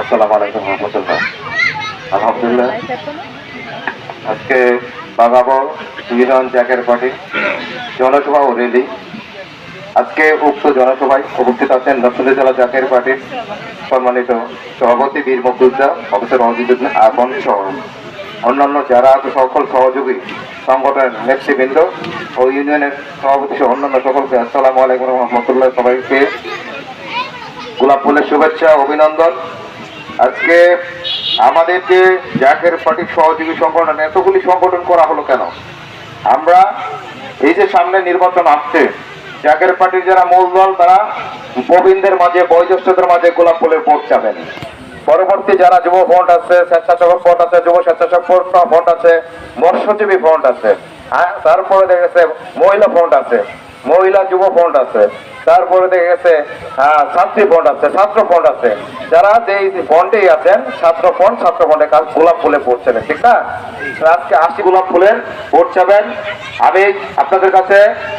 আসসালামু আলাইকুম রহমতুল্লাহ। আলহামদুলিল্লাহ। আজকে বাগাবো ইউনিয়ন জ্যাকের পার্টি, জনসভা ও রেলি আজকে উক্ত জনসভায় উপস্থিত আছেন নরসিংদী জেলা জাকের পার্টির সম্মানিত সভাপতি বীর মকুদ্দা অফিসার মজিদুদ্দিন আপন সহ অন্যান্য যারা আছে সকল সহযোগী সংগঠনের নেতৃবৃন্দ ও ইউনিয়নের সভাপতি সহ অন্যান্য সকলকে আসসালামু আলাইকুম রহমতুল্লাহ সবাইকে। গোলাপ ফুলের শুভেচ্ছা, অভিনন্দন। আজকে আমাদের যে জাকের পার্টির সহযোগী সংগঠন, এতগুলি সংগঠন করা হলো কেন? আমরা এই যে সামনে নির্বাচন আসছে, জাকের পার্টির যারা মূল দল, তারা প্রবীণদের মাঝে, বয়োজ্যেষ্ঠদের মাঝে গোলাপ ফুলের ভোট চাবেন। পরবর্তী যারা যুব ফ্রন্ট আছে, স্বেচ্ছাসেবক ফ্রন্ট আছে, যুব স্বেচ্ছাসেবক ফ্রন্ট আছে, মৎস্যজীবী ফ্রন্ট আছে হ্যাঁ তারপরে দেখা গেছে মহিলা ফ্রন্ট আছে, মহিলা যুব ফ্রন্ট আছে। তারপরে দেখা গেছে হ্যাঁ, ছাত্রী ফ্রন্ট আছে ছাত্র ফ্রন্ট আছে। যারা যে ফ্রন্টেই আছেন ছাত্র ফ্রন্ট ছাত্র ফ্রন্টের কাজ গোলাপ ফুলে ভোট চাবেন ঠিক না? আজকে আশি গোলাপ ফুলের ভোট চাবেন আমি আপনাদের কাছে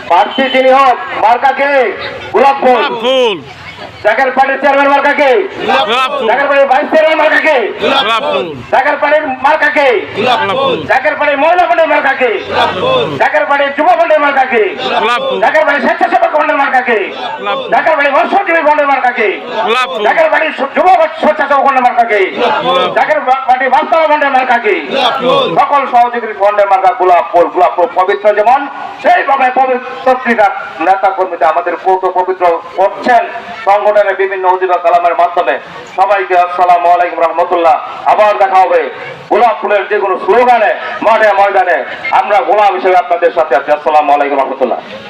প্রার্থী যিনি হোক মার্কাকে গোলাপ ফুল। ফুল। চেয়ারম্যান মার্কাকে ফুল। ভাইস চেয়ারম্যান মার্কাকে ফুল। মার্কাকে ফুল। মহিলা মার্কাকে যুব মার্কাকে ফুল। স্বেচ্ছাসেবক মার্কাকে গোলাপ বাড়ি মৎস্যজীবী ফ্রন্টের মার্কাকে। গোলাপ বাড়ি যুব স্বেচ্ছাসেবক ফ্রন্টের মার্কাকে। জাকের বাড়ি বাস্তব ফ্রন্টের মার্কাকে। সকল সহযোগী ফ্রন্টের মার্কা গোলাপ ফুল গোলাপ ফুল পবিত্র যেমন সেইভাবে পবিত্র নেতা কর্মীতে আমাদের পবিত্র করছেন। সংগঠনের বিভিন্ন অধিবা কালামের মাধ্যমে। সবাইকে আসসালামু আলাইকুম রহমতুল্লাহ। আবার দেখা হবে গোলাপ ফুলের যে কোনো স্লোগানে মাঠে ময়দানে। আমরা গোলাপ হিসেবে আপনাদের সাথে আছি। আসসালামু আলাইকুম রহমতুল্লাহ।